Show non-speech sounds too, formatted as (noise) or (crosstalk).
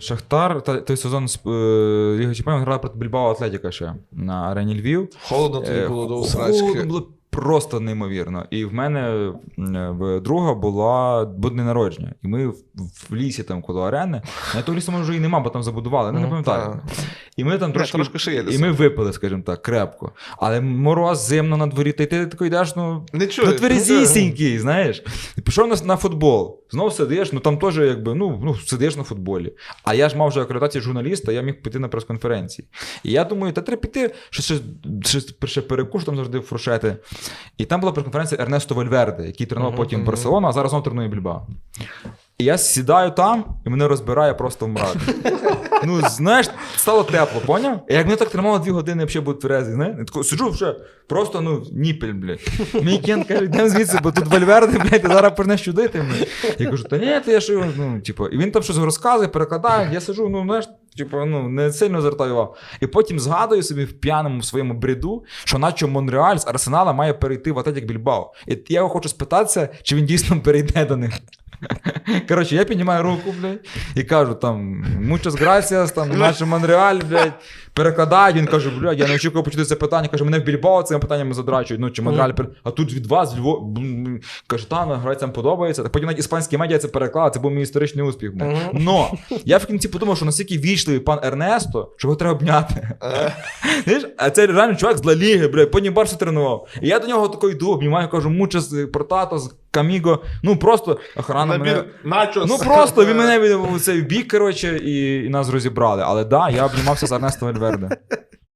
Шахтар, та- той сезон з е, Ліги Чемпіонів грали проти Більбао Атлетіка ще на арені Львів. Холодно тобі Е, було до холодно було просто неймовірно. І в мене в друга була будне народження. І ми в, в лісі там коло арени. На того лісу може вже і нема, бо там забудували. Ну, не пам'ятаю. І ми там трошки, трошки ще є і ми випили, скажімо так, крепко. Але мороз зимно на дворі, та й ти такий йдеш, ну. Не чуєш. Тверезісінький, знаєш. І пішов на, на футбол. Знов сидиш, ну там теж якби, ну, ну, сидиш на футболі. А я ж мав вже акредитацію журналіста, я міг піти на прес-конференції. І я думаю, та треба піти, щось, щось ще перекуш, там завжди фуршети. І там була прес-конференція Ернесто Вальверде, який тренував Мгм, потім мгм. Барселону, а зараз знов тренує Більбао. Я сідаю там, і мене розбирає просто в мрак. Ну, знаєш, стало тепло, поняв? І як мене так тримало дві години, взагалі був тверезий, знаєш? Я тако сиджу вже, просто, ну, ніпель, блядь. Мій кен каже, йдемо звідси, бо тут Вальверде, блядь, ти зараз почнеш чудити. Я кажу, та ні, то я що, ну, типу, і він там щось розказує, перекладає, я сиджу, ну, знаєш, типу, ну, не сильно звертаю увагу. І потім згадую собі в п'яному своєму бреду, що наче Монреаль з Арсенала має перейти в Атлетік Більбао. І я його хочу спитатися, чи він дійсно перейде до них. (laughs) Коротше, я піднімаю руку, блядь, і кажу там muchas gracias, там наше Монреаль, блядь, перекладають. Він каже, блядь, я не очікував почути це питання. Каже, мене в Більбао цими питаннями задрачують. Ну, чи Монреаль, пер- а тут від вас, Львов, каже, та, ну, грацям подобається. Так потім навіть іспанські медіа це переклали, це був мій історичний успіх. Блядь. Но я в кінці подумав, що настільки вічливий пан Ернесто, що його треба обняти. Е, Знаєш, а це реально чувак з Ла Ліги, блядь, потім Барсу тренував. І я до нього такий йду, обнімаю, кажу, мучас, портатос, каміго. Ну просто охрана мене. Начос. Ну просто він мене від- в цей бік, коротше, і, і нас розібрали. Але да, я обнімався з Ернестом Вальверде.